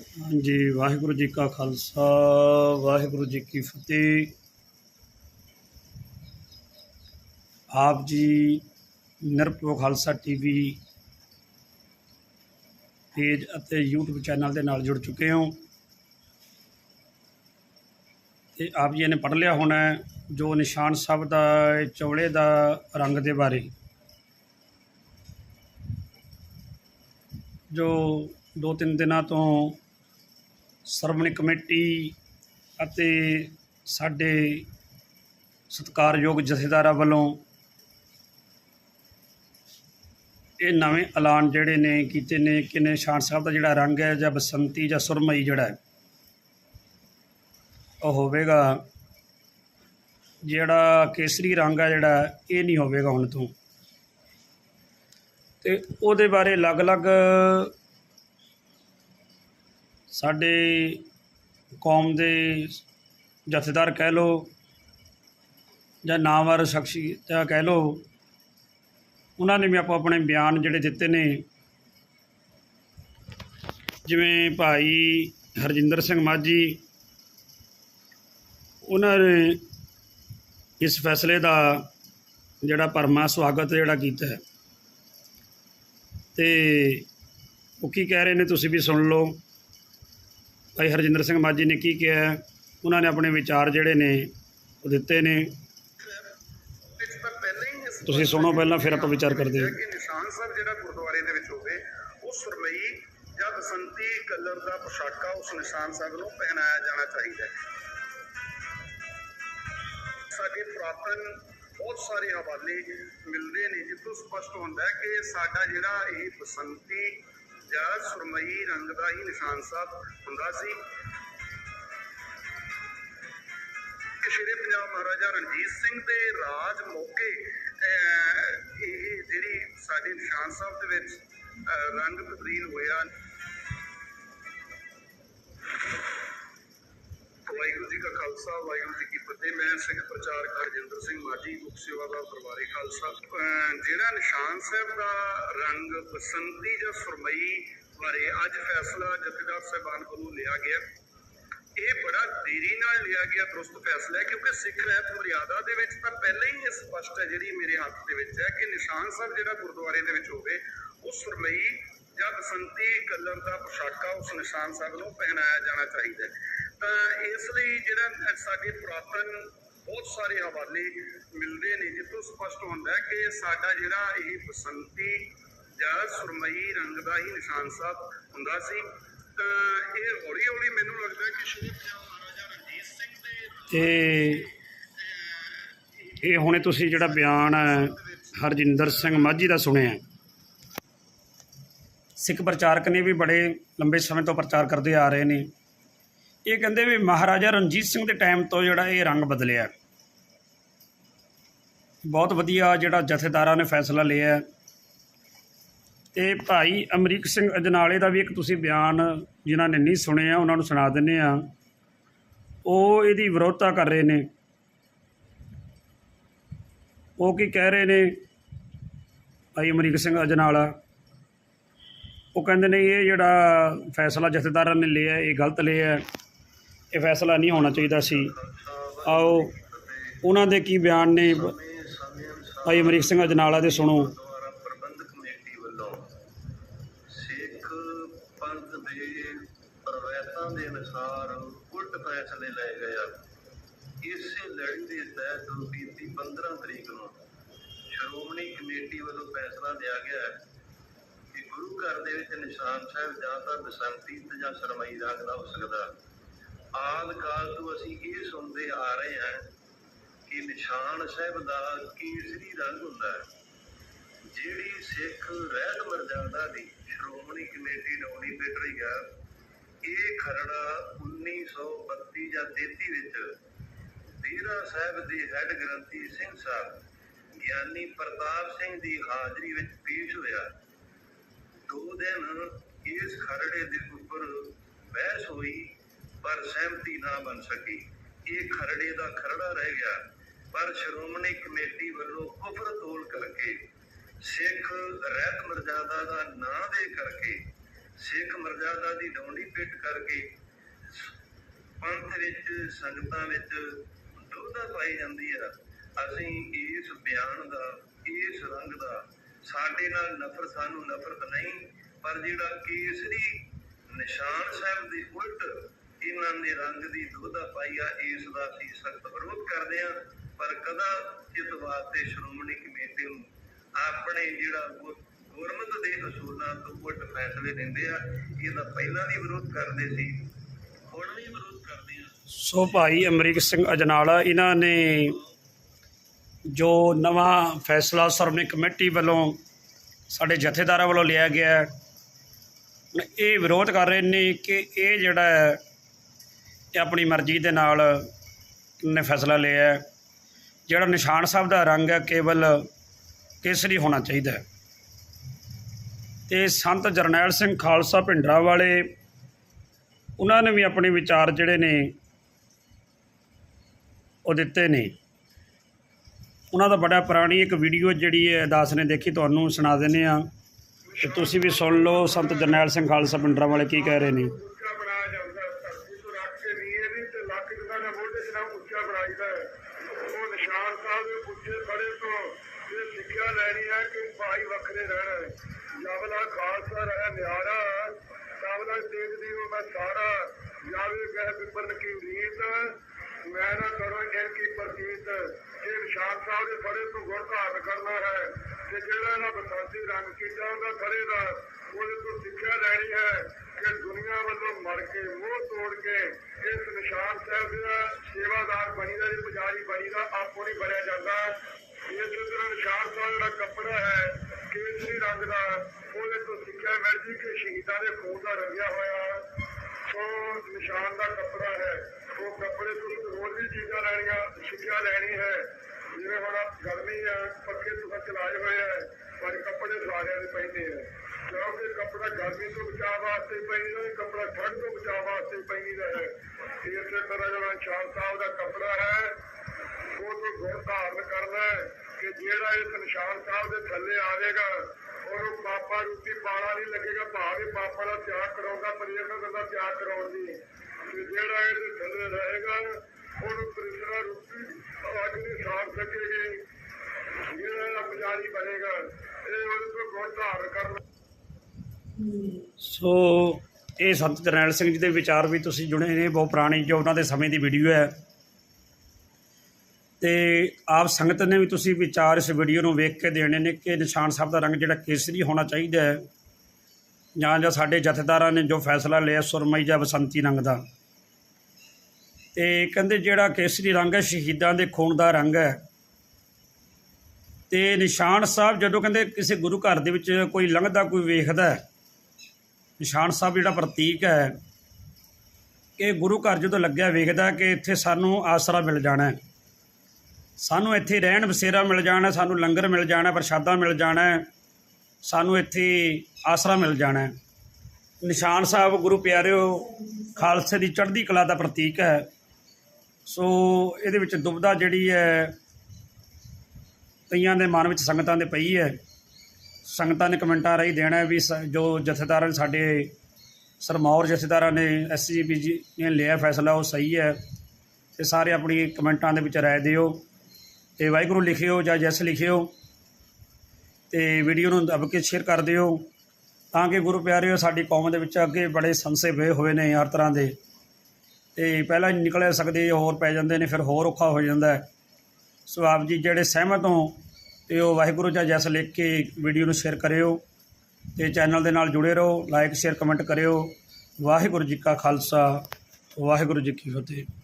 ਹਾਂਜੀ ਵਾਹਿਗੁਰੂ ਜੀ ਕਾ ਖਾਲਸਾ, ਵਾਹਿਗੁਰੂ ਜੀ ਕੀ ਫਤਿਹ। ਆਪ ਜੀ ਨਿਰਭਉ ਖਾਲਸਾ ਟੀਵੀ ਪੇਜ ਅਤੇ YouTube ਚੈਨਲ ਦੇ ਨਾਲ ਜੁੜ ਚੁੱਕੇ ਹੋ। ਤੇ ਆਪ ਜੀ ਨੇ ਪੜ੍ਹ ਲਿਆ ਹੋਣਾ ਜੋ ਨਿਸ਼ਾਨ ਸਾਹਿਬ ਦਾ, ਇਹ ਚੌਲੇ ਦਾ ਰੰਗ ਦੇ ਬਾਰੇ। ਜੋ ਦੋ ਤਿੰਨ ਦਿਨਾਂ ਤੋਂ ਸ਼੍ਰੋਮਣੀ ਕਮੇਟੀ ਅਤੇ ਸਾਡੇ ਸਤਿਕਾਰਯੋਗ ਜਥੇਦਾਰਾਂ ਵੱਲੋਂ ਇਹ ਨਵੇਂ ਐਲਾਨ ਜਿਹੜੇ ਨੇ ਕੀਤੇ ਨੇ ਕਿ ਨਿਸ਼ਾਨ ਸਾਹਿਬ ਦਾ ਜਿਹੜਾ ਰੰਗ ਹੈ ਜਾਂ ਬਸੰਤੀ ਜਾਂ ਸੁਰਮਈ ਜਿਹੜਾ ਹੈ, ਉਹ ਹੋਵੇਗਾ। ਜਿਹੜਾ ਕੇਸਰੀ ਰੰਗ ਹੈ ਜਿਹੜਾ, ਇਹ ਨਹੀਂ ਹੋਵੇਗਾ ਹੁਣ ਤੋਂ। ਤੇ ਉਹਦੇ ਬਾਰੇ ਅਲੱਗ-ਅਲੱਗ ਸਾਡੇ ਕੌਮ ਦੇ ਜਥੇਦਾਰ ਕਹਿ ਲਓ ਜਾਂ ਨਾਮਵਰ ਸ਼ਖਸੀਅਤਾਂ ਕਹਿ ਲਓ, ਉਹਨਾਂ ਨੇ ਵੀ ਆਪੋ ਆਪਣੇ ਬਿਆਨ ਜਿਹੜੇ ਦਿੱਤੇ ਨੇ। ਜਿਵੇਂ ਭਾਈ ਹਰਜਿੰਦਰ ਸਿੰਘ ਮਾਝੀ, ਉਹਨਾਂ ਨੇ ਇਸ ਫੈਸਲੇ ਦਾ ਜਿਹੜਾ ਭਰਮਾ ਸਵਾਗਤ ਜਿਹੜਾ ਕੀਤਾ ਹੈ। ਤੇ ਉਹ ਕੀ ਕਹਿ ਰਹੇ ਨੇ ਤੁਸੀਂ ਵੀ ਸੁਣ ਲਓ। ਭਾਈ ਹਰਜਿੰਦਰ ਸਿੰਘ ਮਾਝੀ ਨੇ ਕੀ ਕਿਹਾ ਉਹਨਾਂ ਨੇ ਆਪਣੇ ਵਿਚਾਰ ਜਿਹੜੇ ਨੇ ਉਹ ਦਿੱਤੇ ਨੇ। ਤੁਸੀਂ ਸੁਣੋ ਪਹਿਲਾਂ, ਫਿਰ ਆਪਾਂ ਵਿਚਾਰ ਕਰਦੇ ਹਾਂ। ਕਿ ਨਿਸ਼ਾਨ ਸਾਹਿਬ ਜਿਹੜਾ ਗੁਰਦੁਆਰੇ ਦੇ ਵਿੱਚ ਹੋਵੇ, ਉਹ ਸੁਰਮਈ ਜਾਂ ਬਸੰਤੀ ਕਲਰ ਦਾ ਪੋਸ਼ਾਕਾ ਉਸ ਨਿਸ਼ਾਨ ਸਾਹਿਬ ਨੂੰ ਪਹਿਨਾਇਆ ਜਾਣਾ ਚਾਹੀਦਾ ਹੈ। ਸਾਡੇ ਪੁਰਾਤਨ ਬਹੁਤ ਸਾਰੇ ਹਵਾਲੇ ਮਿਲਦੇ ਨੇ, ਜਿੱਥੋਂ ਸਪਸ਼ਟ ਹੁੰਦਾ ਹੈ ਕਿ ਸਾਡਾ ਜਿਹੜਾ ਇਹ ਬਸੰਤੀ ਜਾਂ ਸੁਰਮਈ ਰੰਗ ਦਾ ਹੀ ਨਿਸ਼ਾਨ ਸਾਹਿਬ ਹੁੰਦਾ ਸੀ। ਕਿ ਸ਼੍ਰੀ ਪੰਜਾਬ ਮਹਾਰਾਜਾ ਰਣਜੀਤ ਸਿੰਘ ਦੇ ਰਾਜ ਮੌਕੇ ਅਹ, ਇਹ ਜਿਹੜੀ ਸਾਡੇ ਨਿਸ਼ਾਨ ਸਾਹਿਬ ਦੇ ਵਿੱਚ ਅਹ, ਰੰਗ ਤਬਦੀਲ ਹੋਇਆ ਵਾਹਿਗੁਰੂ ਜੀ ਕਾ ਖਾਲਸਾ, ਵਾਹਿਗੁਰੂ ਜੀ ਕੀ ਫਤਿਹ। ਮੈਂ ਸਿੱਖ ਪ੍ਰਚਾਰਕ ਹਰਜਿੰਦਰ ਸਿੰਘ ਮਾਝੀ, ਮੁਖ ਸੇਵਾਦਾਰ ਪਰਿਵਾਰੇ ਖਾਲਸਾ। ਜਿਹੜਾ ਨਿਸ਼ਾਨ ਸਾਹਿਬ ਦਾ ਰੰਗ ਬਸੰਤੀ ਜਾਂ ਸੁਰਮਈ ਬਾਰੇ ਅੱਜ ਫੈਸਲਾ ਜਥੇਦਾਰ ਸਾਹਿਬਾਨ ਵੱਲੋਂ ਲਿਆ ਗਿਆ। ਇਹ ਬੜਾ ਦੇਰੀ ਨਾਲ ਲਿਆ ਗਿਆ, ਦਰੁਸਤ ਫੈਸਲਾ ਹੈ, ਕਿਉਂਕਿ ਸਿੱਖ ਰਹਿਤ ਮਰਿਆਦਾ ਦੇ ਵਿੱਚ ਤਾਂ ਪਹਿਲਾਂ ਹੀ ਇਹ ਸਪਸ਼ਟ ਹੈ, ਜਿਹੜੀ ਮੇਰੇ ਹੱਥ ਦੇ ਵਿੱਚ ਹੈ, ਕਿ ਨਿਸ਼ਾਨ ਸਾਹਿਬ ਜਿਹੜਾ ਗੁਰਦੁਆਰੇ ਦੇ ਵਿੱਚ ਹੋਵੇ, ਉਹ ਸੁਰਮਈ ਜਾਂ ਬਸੰਤੀ ਕਲਰ ਦਾ ਪੋਸ਼ਾਕਾ ਉਸ ਨਿਸ਼ਾਨ ਸਾਹਿਬ ਨੂੰ ਪਹਿਨਾਇਆ ਜਾਣਾ ਚਾਹੀਦਾ ਹੈ। ਤਾਂ ਇਸ ਲਈ ਜਿਹੜਾ ਸਾਡੇ ਪੁਰਾਤਨ ਬਹੁਤ ਸਾਰੇ ਹਵਾਲੇ ਮਿਲਦੇ ਨੇ, ਜਿੱਥੋਂ ਸਪਸ਼ਟ ਹੁੰਦਾ ਹੈ ਕਿ ਸਾਡਾ ਜਿਹੜਾ ਇਹ ਬਸੰਤੀ ਜਾਂ ਸੁਰਮਈ ਰੰਗ ਦਾ ਹੀ ਨਿਸ਼ਾਨ ਸਾਹਿਬ ਹੁੰਦਾ ਸੀ। ਤਾਂ ਇਹ ਹੌਲੀ ਹੌਲੀ ਮੈਨੂੰ ਲੱਗਦਾ ਕਿ ਸ਼੍ਰੀ ਪੰਜਾਬ ਮਹਾਰਾਜਾ ਰਣਜੀਤ ਸਿੰਘ ਦੇ ਤੇ ਇਹ ਹੁਣੇ ਤੁਸੀਂ ਜਿਹੜਾ ਬਿਆਨ ਹਰਜਿੰਦਰ ਸਿੰਘ ਮਾਝੀ ਦਾ ਸੁਣਿਆ ਸਿੱਖ ਪ੍ਰਚਾਰਕ ਨੇ ਵੀ ਬੜੇ ਲੰਬੇ ਸਮੇਂ ਤੋਂ ਪ੍ਰਚਾਰ ਕਰਦੇ ਆ ਰਹੇ ਨੇ। ਇਹ ਕਹਿੰਦੇ ਵੀ ਮਹਾਰਾਜਾ ਰਣਜੀਤ ਸਿੰਘ ਦੇ ਟਾਈਮ ਤੋਂ ਜਿਹੜਾ ਇਹ ਰੰਗ ਬਦਲਿਆ। ਬਹੁਤ ਵਧੀਆ ਜਿਹੜਾ ਜਥੇਦਾਰਾਂ ਨੇ ਫੈਸਲਾ ਲਿਆ ਹੈ। ਤੇ ਭਾਈ ਅਮਰੀਕ ਸਿੰਘ ਅਜਨਾਲੇ ਦਾ ਵੀ ਇੱਕ ਤੁਸੀਂ ਬਿਆਨ ਜਿਨ੍ਹਾਂ ਨੇ ਨਹੀਂ ਸੁਣਿਆ, ਉਹਨਾਂ ਨੂੰ ਸੁਣਾ ਦਿੰਨੇ ਆ ਉਹ ਇਹਦੀ ਵਿਰੋਧਤਾ ਕਰ ਰਹੇ ਨੇ। ਉਹ ਕੀ ਕਹਿ ਰਹੇ ਨੇ? ਭਾਈ ਅਮਰੀਕ ਸਿੰਘ ਅਜਨਾਲਾ, ਉਹ ਕਹਿੰਦੇ ਨੇ ਇਹ ਜਿਹੜਾ ਫੈਸਲਾ ਜਥੇਦਾਰਾਂ ਨੇ ਲਿਆ, ਇਹ ਗਲਤ ਲਿਆ ਇਹ ਫੈਸਲਾ ਨਹੀਂ ਹੋਣਾ ਚਾਹੀਦਾ ਸੀ। ਆਓ, ਉਹਨਾਂ ਦੇ ਕੀ ਬਿਆਨ ਨੇ? ਭਾਈ ਅਮਰੀਕ ਸਿੰਘ ਅਜਨਾਲਾ ਦੇ ਸੁਣੋ। ਦੇ ਅਨੁਸਾਰ ਉਲਟ ਫੈਸਲੇ ਲਏ ਗਏ ਆ। ਇਸੇ ਲੜੀ ਦੇ ਤਹਿਤ ਬੀਤੀ 15 ਤਰੀਕ ਨੂੰ ਸ਼੍ਰੋਮਣੀ ਕਮੇਟੀ ਵੱਲੋਂ ਫੈਸਲਾ ਲਿਆ ਗਿਆ ਹੈ ਕਿ ਗੁਰੂ ਘਰ ਦੇ ਵਿੱਚ ਨਿਸ਼ਾਨ ਸਾਹਿਬ ਜਾਂ ਤਾਂ ਬਸੰਤੀ ਤੇ ਜਾਂ ਸਰਮਈ ਰੰਗ ਦਾ ਹੋ ਸਕਦਾ। ਆਦ ਕਾਲ ਤੋਂ ਅਸੀਂ ਇਹ ਸੁਣਦੇ ਆ ਰਹੇ ਹਾਂ ਕਿ ਨਿਸ਼ਾਨ ਸਾਹਿਬ ਦਾ ਕੇਸਰੀ ਰੰਗ ਹੁੰਦਾ ਹੈ। ਜਿਹੜੀ ਸਿੱਖ ਰਹਿਤ ਮਰਜ਼ਾਦਾ ਦੀ ਸ਼੍ਰੋਮਣੀ ਕਮੇਟੀ ਨੋਮੀਨੇਟ ਰਹੀ ਹੈ ਇਹ ਖਰੜਾ 1932 ਜਾਂ 33 ਵਿੱਚ ਡੇਰਾ ਸਾਹਿਬ ਦੇ ਹੈੱਡ ਗ੍ਰੰਥੀ ਸਿੰਘ ਸਾਹਿਬ, ਗਿਆਨੀ ਪ੍ਰਤਾਪ ਸਿੰਘ ਦੀ ਹਾਜ਼ਰੀ ਵਿੱਚ ਪੇਸ਼ ਹੋਇਆ। ਦੋ ਦਿਨ ਇਸ ਖਰੜੇ ਦੇ ਉੱਪਰ ਬਹਿਸ ਹੋਈ ਪਰ ਸਹਿਮਤੀ ਨਾ ਬਣ ਸਕੀ। ਇਹ ਖਰੜੇ ਦਾ ਖਰੜਾ ਰਹਿ ਗਿਆ। ਪਰ ਸ਼੍ਰੋਮਣੀ ਕਮੇਟੀ ਵੱਲੋਂ ਕੁਫਰ ਤੋਲ ਕਰਕੇ, ਸਿੱਖ ਰਹਿਤ ਮਰਜ਼ਾਦਾ ਦਾ ਨਾਂ ਦੇ ਕਰਕੇ, ਸਿੱਖ ਮਰਜ਼ਾਦਾ ਦੀ ਡੌਂਡੀ ਪਿੱਟ ਕਰਕੇ, ਪੰਥ ਵਿੱਚ, ਸੰਗਤਾਂ ਵਿੱਚ ਦੁਬਦਾ ਪਾਈ ਜਾਂਦੀ ਆ। ਅਸੀਂ ਇਸ ਬਿਆਨ ਦਾ, ਇਸ ਰੰਗ ਦਾ, ਸਾਡੇ ਨਾਲ ਨਫ਼ਰਤ, ਸਾਨੂੰ ਨਫ਼ਰਤ ਨਹੀਂ, ਪਰ ਜਿਹੜਾ ਕੇਸਰੀ ਨਿਸ਼ਾਨ ਸਾਹਿਬ ਦੇ ਉਲਟ ਇਹਨਾਂ ਨੇ ਰੰਗ ਦੀ ਦੁਬਦਾ ਪਾਈ ਇਸ ਦਾ ਅਸੀਂ ਸਖਤ ਵਿਰੋਧ ਕਰਦੇ ਆ, ਪਰ ਕਦਾ ਇਸ ਵਾਸਤੇ ਸ਼੍ਰੋਮਣੀ ਕਮੇਟੀ ਨੂੰ ਆਪਣੇ ਜਿਹੜਾ ਗੁਰਮਤ ਦੇ ਅਸੂਲਾਂ ਤੋਂ ਉਲਟ ਫੈਸਲੇ ਲੈਂਦੇ ਆ, ਇਹਦਾ ਪਹਿਲਾਂ ਵੀ ਵਿਰੋਧ ਕਰਦੇ ਸੀ, ਹੁਣ ਵੀ ਵਿਰੋਧ ਕਰਦੇ ਆ। ਸੋ ਭਾਈ ਅਮਰੀਕ ਸਿੰਘ ਅਜਨਾਲਾ, ਇਹਨਾਂ ਨੇ ਜੋ ਨਵਾਂ ਫੈਸਲਾ ਸ਼੍ਰੋਮਣੀ ਕਮੇਟੀ ਵੱਲੋਂ ਸਾਡੇ ਜਥੇਦਾਰਾਂ ਵੱਲੋਂ ਲਿਆ ਗਿਆ, ਇਹ ਵਿਰੋਧ ਕਰ ਰਹੇ ਨੇ ਕਿ ਇਹ ਜਿਹੜਾ ਹੈ ਆਪਣੀ ਮਰਜ਼ੀ ਦੇ ਨਾਲ ਨੇ ਫੈਸਲਾ ਲਿਆ ਜਿਹੜਾ ਨਿਸ਼ਾਨ ਸਾਹਿਬ ਦਾ ਰੰਗ ਹੈ, ਕੇਵਲ ਕੇਸਰੀ ਹੋਣਾ ਚਾਹੀਦਾ ਹੈ। ਤੇ ਸੰਤ ਜਰਨੈਲ ਸਿੰਘ ਖਾਲਸਾ ਭਿੰਡਰਾ ਵਾਲੇ, ਉਹਨਾਂ ਨੇ ਵੀ ਆਪਣੇ ਵਿਚਾਰ ਜਿਹੜੇ ਨੇ, ਉਹ ਦਿੱਤੇ ਨੇ। ਉਹਨਾਂ ਦਾ ਬੜਾ ਪੁਰਾਣੀ ਇੱਕ ਵੀਡੀਓ ਜਿਹੜੀ ਹੈ ਦਾਸ ਨੇ ਦੇਖੀ, ਤੁਹਾਨੂੰ ਸੁਣਾ ਦਿੰਦੇ ਆ ਤੇ ਤੁਸੀਂ ਵੀ ਸੁਣ ਲਓ, ਸੰਤ ਜਰਨੈਲ ਸਿੰਘ ਖਾਲਸਾ ਪਿੰਡਰਾਂ ਵਾਲੇ ਕੀ ਕਹਿ ਰਹੇ ਨੇ। ਭਾਈ ਵੱਖਰੇ ਰਹਿਣਾ। ਜਬਲਾ ਖਾਲਸਾ ਰਹਿ ਨਿਆਰਾ ਸਬਲਾ ਦੇਖਦੀ ਹੋ ਮੈਂ ਸਾਰਾ। ਜਾਵੇ ਕਹਿ ਬਿਪਰਨ ਕੀ ਰੀਤ ਮੈਂ ਨਾ ਕਰੋ ਇਨ ਕੀ ਪ੍ਰਤੀਤ। ਇਹ ਨਿਸ਼ਾਨ ਸਾਹਿਬ ਦੇ ਖੜੇ ਤੋਂ ਗੁਰ ਧਾਰਨ ਕਰਨਾ ਹੈ, ਤੇ ਜਿਹੜਾ ਇਹਨਾਂ ਬਸੰਤੀ ਰੰਗ ਕੀਤਾ ਉਹਦਾ ਖੜੇ ਦਾ, ਉਹਦੇ ਤੋਂ ਸਿੱਖਿਆ ਲੈਣੀ ਹੈ ਕਿ ਦੁਨੀਆ ਵੱਲੋਂ ਮਰ ਕੇ, ਮੋਹ ਤੋੜ ਕੇ, ਇਸ ਨਿਸ਼ਾਨ ਸਾਹਿਬ ਦਾ ਸੇਵਾਦਾਰ ਬਣੀਦਾ ਜੀ ਪੁਜਾਰੀ ਬਣੀਦਾ, ਆਪੋ ਨਹੀਂ ਬਣਿਆ ਜਾਂਦਾ। ਇਸ ਤਰ੍ਹਾਂ ਨਿਸ਼ਾਨ ਸਾਹਿਬ ਦਾ ਕੱਪੜਾ ਹੈ, ਕੇਸਰੀ ਰੰਗ ਦਾ, ਉਹਦੇ ਤੋਂ ਸਿੱਖਿਆ ਮਿਲਦੀ ਕਿ ਸ਼ਹੀਦਾਂ ਦੇ ਖੂਨ ਦਾ ਰੰਗਿਆ ਹੋਇਆ ਸੋ ਨਿਸ਼ਾਨ ਦਾ ਕੱਪੜਾ ਹੈ। ਉਹ ਕੱਪੜੇ ਤੋਂ ਹੋਰ ਵੀ ਚੀਜ਼ਾਂ ਲੈਣੀਆਂ, ਸਿੱਖਿਆ ਲੈਣੀ ਹੈ। ਜਿਵੇਂ ਹੁਣ ਗਰਮੀ ਹੈ, ਪੱਖੇ ਤੋਂ ਚਲਾਏ ਹੋਏ ਹੈ, ਪਰ ਕੱਪੜੇ ਸਾਰਿਆਂ ਦੇ ਪੈਂਦੇ ਹੈ। ਕਿਉਂਕਿ ਕੱਪੜਾ ਗਰਮੀ ਤੋਂ ਬਚਾਅ ਵਾਸਤੇ ਪੈਂਦਾ ਹੈ ਕੱਪੜਾ ਠੰਡ ਤੋਂ ਬਚਾਅ ਵਾਸਤੇ ਪੈਂਦਾ ਹੈ। ਇਸੇ ਤਰ੍ਹਾਂ ਜਿਹੜਾ ਨਿਸ਼ਾਨ ਸਾਹਿਬ ਦਾ ਕੱਪੜਾ ਹੈ, ਉਹ ਤੋਂ ਗੁਣ ਧਾਰਨ ਕਰਨਾ ਹੈ। ਕਿ ਜਿਹੜਾ ਇਸ ਨਿਸ਼ਾਨ ਸਾਹਿਬ ਦੇ ਥੱਲੇ ਆਵੇਗਾ ਉਹਨੂੰ ਪਾਪਾ ਰੂਪੀ ਪਾਲਾ ਨਹੀਂ ਲੱਗੇਗਾ, ਭਾਵੇਂ ਪਾਪਾ ਦਾ ਤਿਆਗ ਕਰਾਉਂਦਾ, ਪਰ ਇਹ ਤਿਆਗ ਕਰਾਉਣ ਦੀ ਤੇ ਜਿਹੜਾ ਇਹਦੇ ਥੱਲੇ ਰਹੇਗਾ ਉਹਨੂੰ ਕ੍ਰਿਸ਼ਨਾ ਰੂਪੀ ਅੱਗ ਨਹੀਂ ਸਾੜ ਸਕੇਗੀ। ਜਿਹੜਾ ਪੁਜਾਰੀ ਬਣੇਗਾ, ਇਹ ਉਹਦੇ ਤੋਂ ਗੁਣ ਧਾਰਨ ਕਰਨਾ। ਸੋ, ਇਹ ਸੰਤ ਜਰਨੈਲ ਸਿੰਘ ਜੀ ਦੇ ਵਿਚਾਰ ਵੀ ਤੁਸੀਂ ਜੁੜੇ ਨੇ, ਬਹੁਤ ਪੁਰਾਣੀ ਜੋ ਉਹਨਾਂ ਦੇ ਸਮੇਂ ਦੀ ਵੀਡੀਓ ਹੈ। ਤੇ ਆਪ ਸੰਗਤ ਨੇ ਵੀ ਤੁਸੀਂ ਵਿਚਾਰ ਇਸ ਵੀਡੀਓ ਨੂੰ ਵੇਖ ਕੇ ਦੇਣੇ ਨੇ ਕਿ ਨਿਸ਼ਾਨ ਸਾਹਿਬ ਦਾ ਰੰਗ ਜਿਹੜਾ ਕੇਸਰੀ ਹੋਣਾ ਚਾਹੀਦਾ ਹੈ। ਜਾਂ ਜਾਂ ਸਾਡੇ ਜਥੇਦਾਰਾਂ ਨੇ ਜੋ ਫੈਸਲਾ ਲਿਆ ਸੁਰਮਈ ਜਾਂ ਬਸੰਤੀ ਰੰਗ ਦਾ। ਤੇ ਕਹਿੰਦੇ ਜਿਹੜਾ ਕੇਸਰੀ ਰੰਗ ਹੈ, ਸ਼ਹੀਦਾਂ ਦੇ ਖੂਨ ਦਾ ਰੰਗ ਹੈ। ਤੇ ਨਿਸ਼ਾਨ ਸਾਹਿਬ ਜਦੋਂ ਕਹਿੰਦੇ ਕਿਸੇ ਗੁਰੂ ਘਰ ਦੇ ਵਿੱਚ ਕੋਈ ਲੰਘਦਾ, ਕੋਈ ਵੇਖਦਾ ਨਿਸ਼ਾਨ ਸਾਹਿਬ ਜਿਹੜਾ ਪ੍ਰਤੀਕ ਹੈ, ਇਹ ਗੁਰੂ ਘਰ ਜਦੋਂ ਲੱਗਿਆ, ਵੇਖਦਾ ਕਿ ਇੱਥੇ ਸਾਨੂੰ ਆਸਰਾ ਮਿਲ ਜਾਣਾ ਹੈ। ਸਾਨੂੰ ਇੱਥੇ ਰਹਿਣ ਬਸੇਰਾ ਮਿਲ ਜਾਣਾ, ਸਾਨੂੰ ਲੰਗਰ ਮਿਲ ਜਾਣਾ, ਪ੍ਰਸ਼ਾਦਾ ਮਿਲ ਜਾਣਾ, ਸਾਨੂੰ ਇੱਥੇ ਆਸਰਾ ਮਿਲ ਜਾਣਾ। ਨਿਸ਼ਾਨ ਸਾਹਿਬ, ਗੁਰੂ ਪਿਆਰਿਓ, ਖਾਲਸੇ ਦੀ ਚੜ੍ਹਦੀ ਕਲਾ ਦਾ ਪ੍ਰਤੀਕ ਹੈ। ਸੋ ਇਹਦੇ ਵਿੱਚ ਦੁਬਦਾ ਜਿਹੜੀ ਹੈ, ਕਈਆਂ ਦੇ ਮਨ ਵਿੱਚ ਸੰਗਤਾਂ ਦੇ ਪਈ ਹੈ। ਸੰਗਤਾਂ ਨੇ ਕਮੈਂਟਾਂ ਰਾਹੀਂ ਦੇਣਾ ਵੀ ਸ- ਜੋ ਜਥੇਦਾਰਾਂ ਨੇ ਸਾਡੇ ਸਰਮੌਰ ਜਥੇਦਾਰਾਂ ਨੇ ਐਸਜੀਪੀ ਜੀ ਨੇ ਲਿਆ ਫੈਸਲਾ, ਉਹ ਸਹੀ ਹੈ। ਤੇ ਸਾਰੇ ਆਪਣੀ ਕਮੈਂਟਾਂ ਦੇ ਵਿੱਚ ਰਾਏ ਦਿਓ। ਤੇ ਵਾਹਿਗੁਰੂ ਲਿਖਿਓ ਜਾਂ ਜੈਸ ਲਿਖਿਓ ਤੇ ਵੀਡੀਓ ਨੂੰ ਦੱਬ ਕੇ ਸ਼ੇਅਰ ਕਰ ਦਿਓ ਤਾਂ ਕਿ ਗੁਰੂ ਪਿਆਰਿਓ ਸਾਡੀ ਕੌਮ ਦੇ ਵਿੱਚ ਅੱਗੇ ਬੜੇ ਸੰਸੇ ਪਏ ਹੋਏ ਨੇ ਹਰ ਤਰ੍ਹਾਂ ਦੇ। ਤੇ ਪਹਿਲਾਂ ਨਿਕਲ ਸਕਦੇ, ਹੋਰ ਪੈ ਜਾਂਦੇ ਨੇ, ਫਿਰ ਹੋਰ ਔਖਾ ਹੋ ਜਾਂਦਾ। ਸੋ ਆਪ ਜੀ ਜਿਹੜੇ ਸਹਿਮਤ ਹੋ, ਤੇ ਉਹ ਵਾਹਿਗੁਰੂ ਜਾਂ ਜੈਸ ਲਿਖ ਕੇ ਵੀਡੀਓ ਨੂੰ ਸ਼ੇਅਰ ਕਰਿਓ ਤੇ ਚੈਨਲ ਦੇ ਨਾਲ ਜੁੜੇ ਰਹੋ ਲਾਈਕ ਸ਼ੇਅਰ ਕਮੈਂਟ ਕਰਿਓ। ਵਾਹਿਗੁਰੂ ਜੀ ਕਾ ਖਾਲਸਾ, ਵਾਹਿਗੁਰੂ ਜੀ ਕੀ ਫਤਿਹ।